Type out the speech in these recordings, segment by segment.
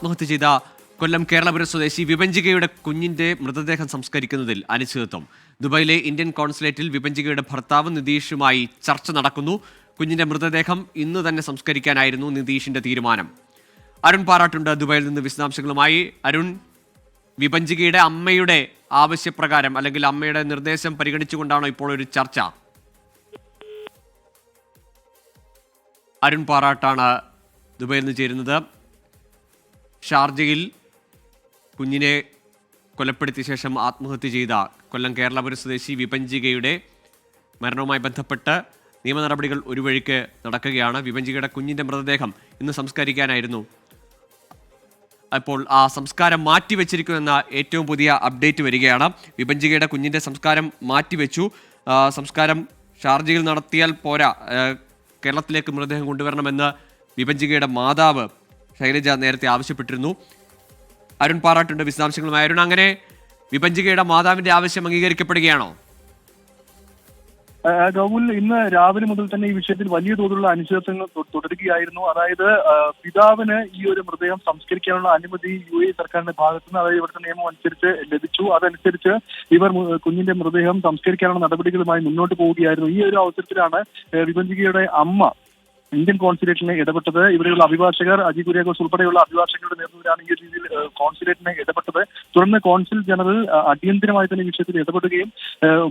ആത്മഹത്യ ചെയ്ത കൊല്ലം കേരളപുരം സ്വദേശി വിപഞ്ചികയുടെ കുഞ്ഞിന്റെ മൃതദേഹം സംസ്കരിക്കുന്നതിൽ അനിശ്ചിതത്വം. ദുബായിലെ ഇന്ത്യൻ കോൺസുലേറ്റിൽ വിപഞ്ചികയുടെ ഭർത്താവ് നിതീഷുമായി ചർച്ച നടക്കുന്നു. കുഞ്ഞിന്റെ മൃതദേഹം ഇന്ന് തന്നെ സംസ്കരിക്കാനായിരുന്നു നിതീഷിന്റെ തീരുമാനം. അരുൺ പാറാട്ടുണ്ട് ദുബായിൽ നിന്ന് വിശദാംശങ്ങളുമായി. അരുൺ വിപഞ്ചികയുടെ അമ്മയുടെ ആവശ്യപ്രകാരം അല്ലെങ്കിൽ അമ്മയുടെ നിർദ്ദേശം പരിഗണിച്ചുകൊണ്ടാണോ ഇപ്പോൾ ഒരു ചർച്ച? അരുൺ പാറാട്ടാണ് ദുബായിൽ നിന്ന് ചേരുന്നത്. ഷാർജയിൽ കുഞ്ഞിനെ കൊലപ്പെടുത്തിയ ശേഷം ആത്മഹത്യ ചെയ്ത കൊല്ലം കേരളപുര സ്വദേശി വിപഞ്ചികയുടെ മരണവുമായി ബന്ധപ്പെട്ട് നിയമ നടപടികൾ ഒരു വഴിക്ക് നടക്കുകയാണ്. വിപഞ്ചികയുടെ കുഞ്ഞിന്റെ മൃതദേഹം ഇന്ന് സംസ്കരിക്കാനായിരുന്നു. അപ്പോൾ ആ സംസ്കാരം മാറ്റിവെച്ചിരിക്കുമെന്ന ഏറ്റവും പുതിയ അപ്ഡേറ്റ് വരികയാണ്. വിപഞ്ചികയുടെ കുഞ്ഞിന്റെ സംസ്കാരം മാറ്റിവെച്ചു. സംസ്കാരം ഷാർജയിൽ നടത്തിയാൽ പോരാ. കേരളത്തിലേക്ക് മൃതദേഹം കൊണ്ടുവരണമെന്ന് വിപഞ്ചികയുടെ മാതാവ് ശൈലജ നേരത്തെ ആവശ്യപ്പെട്ടിരുന്നു. അരുൺ പാറാട്ടുണ്ട് വിശദാംശങ്ങളുമായി. അരുൺ അങ്ങനെ വിഭജികയുടെ മാതാവിന്റെ ആവശ്യം അംഗീകരിക്കപ്പെടുകയാണോ? ഗൗൽ ഇന്ന് രാവിലെ മുതൽ തന്നെ ഈ വിഷയത്തിൽ വലിയ തോതിലുള്ള അനിശ്ചിതത്വങ്ങൾ തുടരുകയായിരുന്നു. അതായത് പിതാവിന് ഈ ഒരു മൃതദേഹം സംസ്കരിക്കാനുള്ള അനുമതി യു എ സർക്കാരിന്റെ ഭാഗത്തു നിന്ന് അതായത് ഇവിടുത്തെ നിയമം അനുസരിച്ച് ലഭിച്ചു. അതനുസരിച്ച് ഇവർ കുഞ്ഞിന്റെ മൃതദേഹം സംസ്കരിക്കാനുള്ള നടപടികളുമായി മുന്നോട്ട് പോവുകയായിരുന്നു. ഈ ഒരു അവസരത്തിലാണ് വിഭജികയുടെ അമ്മ ഇന്ത്യൻ കോൺസുലേറ്റിനെ ഇടപെട്ടത് ഇവിടെയുള്ള അഭിഭാഷകർ അജി കുര്യാഘോസ് ഉൾപ്പെടെയുള്ള അഭിഭാഷകരുടെ നേതൃത്വത്തിലാണ് ഈ രീതിയിൽ കോൺസുലേറ്റിനെ ഇടപെട്ടത്. തുടർന്ന് കോൺസുൽ ജനറൽ അടിയന്തിരമായി തന്നെ വിഷയത്തിൽ ഇടപെടുകയും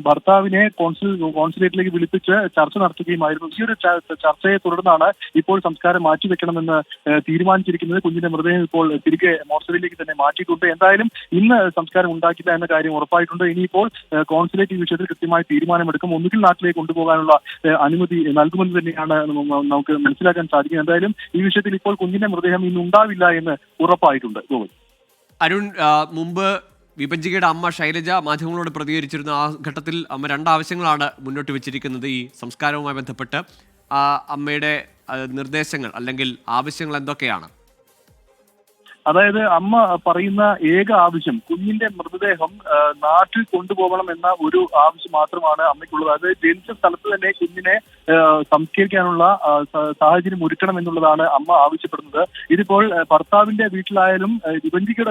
ഭർത്താവിനെ കോൺസുൽ കോൺസുലേറ്റിലേക്ക് വിളിപ്പിച്ച് ചർച്ച നടത്തുകയുമായിരുന്നു. ഈ ഒരു ചർച്ചയെ തുടർന്നാണ് ഇപ്പോൾ സംസ്കാരം മാറ്റിവെക്കണമെന്ന് തീരുമാനിച്ചിരിക്കുന്നത്. കുഞ്ഞിന്റെ മൃതദേഹം ഇപ്പോൾ തിരികെ മോർച്ചറിയിലേക്ക് തന്നെ മാറ്റിയിട്ടുണ്ട്. എന്തായാലും ഇന്ന് സംസ്കാരം ഉണ്ടാക്കില്ല എന്ന കാര്യം ഉറപ്പായിട്ടുണ്ട്. ഇനിയിപ്പോൾ കോൺസുലേറ്റ് ഈ വിഷയത്തിൽ കൃത്യമായി തീരുമാനമെടുക്കും. ഒന്നുകിൽ നാട്ടിലേക്ക് കൊണ്ടുപോകാനുള്ള അനുമതി നൽകുമെന്ന് തന്നെയാണ് നമ്മ- നമുക്ക് മനസ്സിലാക്കാൻ സാധിക്കും. എന്തായാലും ഈ വിഷയത്തിൽ ഇപ്പോൾ കുഞ്ഞിന്റെ മൃതദേഹം ഇന്ന് ഉണ്ടാവില്ല എന്ന് ഉറപ്പായിട്ടുണ്ട് ഗോവൽ അരുൺ മുമ്പ് വിഭജികയുടെ അമ്മ ശൈലജ മാധ്യമങ്ങളോട് പ്രതികരിച്ചിരുന്ന ആ ഘട്ടത്തിൽ അമ്മ രണ്ടാവശ്യങ്ങളാണ് മുന്നോട്ട് വെച്ചിരിക്കുന്നത് ഈ സംസ്കാരവുമായി ബന്ധപ്പെട്ട്. ആ അമ്മയുടെ നിർദ്ദേശങ്ങൾ അല്ലെങ്കിൽ ആവശ്യങ്ങൾ എന്തൊക്കെയാണ്? അതായത് അമ്മ പറയുന്ന ഏക ആവശ്യം കുഞ്ഞിന്റെ മൃതദേഹം നാട്ടിൽ കൊണ്ടുപോകണം എന്ന ഒരു ആവശ്യം മാത്രമാണ് അമ്മയ്ക്കുള്ളത്. അത് ജനിച്ച സ്ഥലത്ത് തന്നെ കുഞ്ഞിനെ സംസ്കരിക്കാനുള്ള സാഹചര്യം ഒരുക്കണം എന്നുള്ളതാണ് അമ്മ ആവശ്യപ്പെടുന്നത്. ഇതിപ്പോൾ ഭർത്താവിന്റെ വീട്ടിലായാലും ആ,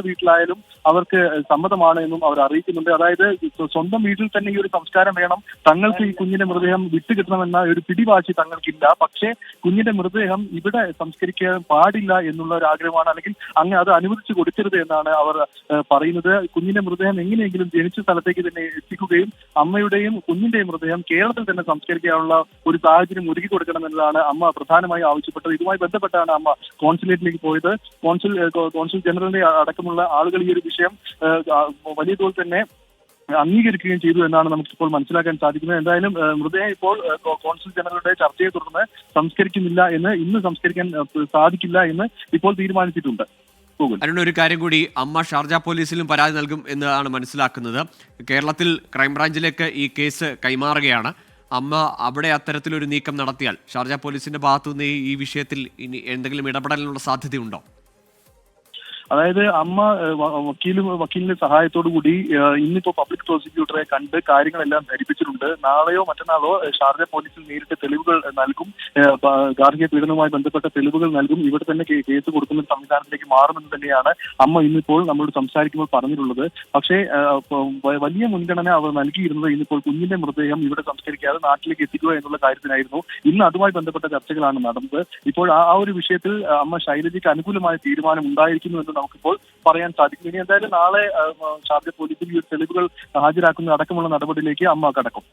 വീട്ടിലായാലും അവർക്ക് സമ്മതമാണ് എന്നും അവർ അറിയിക്കുന്നുണ്ട്. അതായത് സ്വന്തം വീട്ടിൽ തന്നെ ഈ ഒരു സംസ്കാരം വേണം. തങ്ങൾക്ക് ഈ കുഞ്ഞിന്റെ മൃതദേഹം വിട്ടുകിട്ടണമെന്ന ഒരു പിടിവാശി തങ്ങൾക്കില്ല. പക്ഷേ കുഞ്ഞിന്റെ മൃതദേഹം ഇവിടെ സംസ്കരിക്കാൻ പാടില്ല എന്നുള്ള ഒരു ആഗ്രഹമാണ്. അല്ലെങ്കിൽ അങ്ങ് അത് അനുവദിച്ചു കൊടുക്കരുത് എന്നാണ് അവർ പറയുന്നത്. കുഞ്ഞിന്റെ മൃതദേഹം എങ്ങനെയെങ്കിലും ജനിച്ച സ്ഥലത്തേക്ക് തന്നെ എത്തിക്കുകയും അമ്മയുടെയും കുഞ്ഞിന്റെയും മൃതദേഹം കേരളത്തിൽ തന്നെ സംസ്കരിക്കാനുള്ള ഒരു സാഹചര്യം ഒരുക്കി കൊടുക്കണം എന്നതാണ് അമ്മ പ്രധാനമായി ആവശ്യപ്പെട്ടത്. ഇതുമായി ബന്ധപ്പെട്ടാണ് അമ്മ കോൺസുലേറ്റിലേക്ക് പോയത്. കോൺസുൽ കോൺസുൽ ജനറലിന്റെ അടക്കമുള്ള ആളുകൾ ഈ ഒരു വിഷയം വലിയ തോതിൽ തന്നെ അംഗീകരിക്കുകയും ചെയ്തു എന്നാണ് നമുക്കിപ്പോൾ മനസ്സിലാക്കാൻ സാധിക്കുന്നത്. എന്തായാലും മൃതദേഹം ഇപ്പോൾ കോൺസുൽ ജനറലുടെ ചർച്ചയെ തുടർന്ന് സംസ്കരിക്കുന്നില്ല എന്ന് ഇന്ന് സംസ്കരിക്കാൻ സാധിക്കില്ല എന്ന് ഇപ്പോൾ തീരുമാനിച്ചിട്ടുണ്ട്. അരുൺ ഒരു കാര്യം കൂടി. അമ്മ ഷാർജ പോലീസിലും പരാതി നൽകും എന്നാണ് മനസ്സിലാക്കുന്നത്. കേരളത്തിൽ ക്രൈംബ്രാഞ്ചിലേക്ക് ഈ കേസ് കൈമാറുകയാണ്. അമ്മ അവിടെ അത്തരത്തിലൊരു നീക്കം നടത്തിയാൽ ഷാർജ പോലീസിന്റെ ഭാഗത്തുനിന്ന് ഈ- വിഷയത്തിൽ ഇനി എന്തെങ്കിലും ഇടപെടലിനുള്ള സാധ്യതയുണ്ടോ? അതായത് അമ്മ വക്കീലും വക്കീലിന്റെ സഹായത്തോടു കൂടി ഇന്നിപ്പോ പബ്ലിക് പ്രോസിക്യൂട്ടറെ കണ്ട് കാര്യങ്ങളെല്ലാം ധരിപ്പിച്ചിട്ടുണ്ട്. നാളെയോ മറ്റന്നാളോ ഷാർജ പോലീസിൽ നേരിട്ട് തെളിവുകൾ നൽകും. ഗാർഹിക പീഡനവുമായി ബന്ധപ്പെട്ട തെളിവുകൾ നൽകും. ഇവിടെ തന്നെ കേസ് കൊടുക്കുന്ന സംവിധാനത്തിലേക്ക് മാറുമെന്ന് തന്നെയാണ് അമ്മ ഇന്നിപ്പോൾ നമ്മളോട് സംസാരിക്കുമ്പോൾ പറഞ്ഞിട്ടുള്ളത്. പക്ഷേ വലിയ മുൻഗണന അവർ നൽകിയിരുന്നത് ഇന്നിപ്പോൾ കുഞ്ഞിന്റെ മൃതദേഹം ഇവിടെ സംസ്കരിക്കാതെ നാട്ടിലേക്ക് എത്തിക്കുക എന്നുള്ള കാര്യത്തിനായിരുന്നു. ഇന്ന് അതുമായി ബന്ധപ്പെട്ട ചർച്ചകളാണ് നടന്നത്. ഇപ്പോൾ ആ ഒരു വിഷയത്തിൽ അമ്മ ശൈലജയ്ക്ക് അനുകൂലമായ തീരുമാനം ഉണ്ടായിരിക്കുന്നു എന്ന് നമുക്കിപ്പോൾ പറയാൻ സാധിക്കും. ഇനി എന്തായാലും നാളെ ഷാർജ പോലീസിൽ ഈ തെളിവുകൾ ഹാജരാക്കുന്ന അടക്കമുള്ള നടപടിയിലേക്ക് അമ്മ കടക്കും.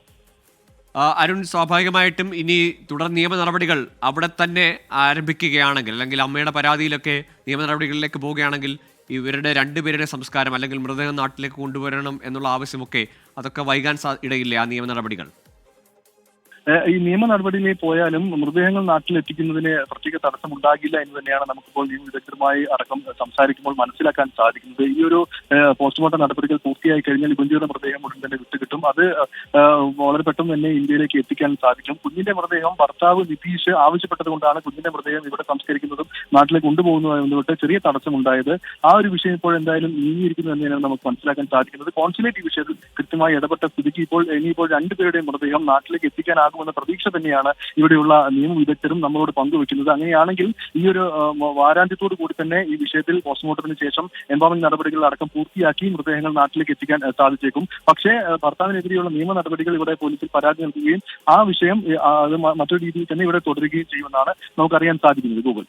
അരുൺ സ്വാഭാവികമായിട്ടും ഇനി തുടർ നിയമ നടപടികൾ അവിടെ തന്നെ ആരംഭിക്കുകയാണെങ്കിൽ അല്ലെങ്കിൽ അമ്മയുടെ പരാതിയിലൊക്കെ നിയമ നടപടികളിലേക്ക് പോവുകയാണെങ്കിൽ ഇവരുടെ രണ്ടുപേരുടെ സംസ്കാരം അല്ലെങ്കിൽ മൃതദേഹം നാട്ടിലേക്ക് കൊണ്ടുവരണം എന്നുള്ള ആവശ്യമൊക്കെ അതൊക്കെ വൈകാൻ ഇടയില്ലേ ആ നിയമ നടപടികൾ? ഈ നിയമ നടപടിയിലേക്ക് പോയാലും മൃതദേഹങ്ങൾ നാട്ടിലെത്തിക്കുന്നതിന് പ്രത്യേക തടസ്സം ഉണ്ടാകില്ല എന്ന് തന്നെയാണ് നമുക്കിപ്പോൾ നിയമ വിദഗ്ധരുമായി അടക്കം സംസാരിക്കുമ്പോൾ മനസ്സിലാക്കാൻ സാധിക്കുന്നത്. ഈ ഒരു പോസ്റ്റ്മോർട്ടം നടപടികൾ പൂർത്തിയായി കഴിഞ്ഞാൽ കുഞ്ചിയുടെ മൃതദേഹം ഉടൻ തന്നെ വിട്ടുകിട്ടും. അത് വളരെ പെട്ടെന്ന് തന്നെ ഇന്ത്യയിലേക്ക് എത്തിക്കാൻ സാധിക്കും. കുഞ്ഞിന്റെ മൃതദേഹം ഭർത്താവ് നിതീഷ് ആവശ്യപ്പെട്ടത് കൊണ്ടാണ് കുഞ്ഞിന്റെ മൃതദേഹം ഇവിടെ സംസ്കരിക്കുന്നതും നാട്ടിലേക്ക് കൊണ്ടുപോകുന്നതുമായി ബന്ധപ്പെട്ട് ചെറിയ തടസ്സമുണ്ടായത്. ആ ഒരു വിഷയം ഇപ്പോൾ എന്തായാലും നീങ്ങിയിരിക്കുന്നു തന്നെയാണ് നമുക്ക് മനസ്സിലാക്കാൻ സാധിക്കുന്നത്. കോൺസുലേറ്റ് ഈ വിഷയത്തിൽ കൃത്യമായി ഇടപെട്ട സ്ഥിതിക്ക് ഇപ്പോൾ ഇനിയിപ്പോൾ രണ്ടുപേരുടെയും മൃതദേഹം നാട്ടിലേക്ക് എത്തിക്കാനാകും വ്യക്തമാകുമെന്ന പ്രതീക്ഷ തന്നെയാണ് ഇവിടെയുള്ള നിയമ വിദഗ്ധരും നമ്മളോട് പങ്കുവെക്കുന്നത്. അങ്ങനെയാണെങ്കിൽ ഈ ഒരു വാരാന്ത്യത്തോടു കൂടി തന്നെ ഈ വിഷയത്തിൽ പോസ്റ്റ്മോർട്ടത്തിന് ശേഷം എംബാമിംഗ് നടപടികൾ അടക്കം പൂർത്തിയാക്കി മൃതദേഹങ്ങൾ നാട്ടിലേക്ക് എത്തിക്കാൻ സാധിച്ചേക്കും. പക്ഷേ ഭർത്താവിനെതിരെയുള്ള നിയമ നടപടികൾ ഇവിടെ പോലീസിൽ പരാതി നൽകുകയും ആ വിഷയം അത് മറ്റൊരു രീതിയിൽ തന്നെ ഇവിടെ തുടരുകയും ചെയ്യുമെന്നാണ് നമുക്കറിയാൻ സാധിക്കുന്നത്. ഗൂഗിൾ.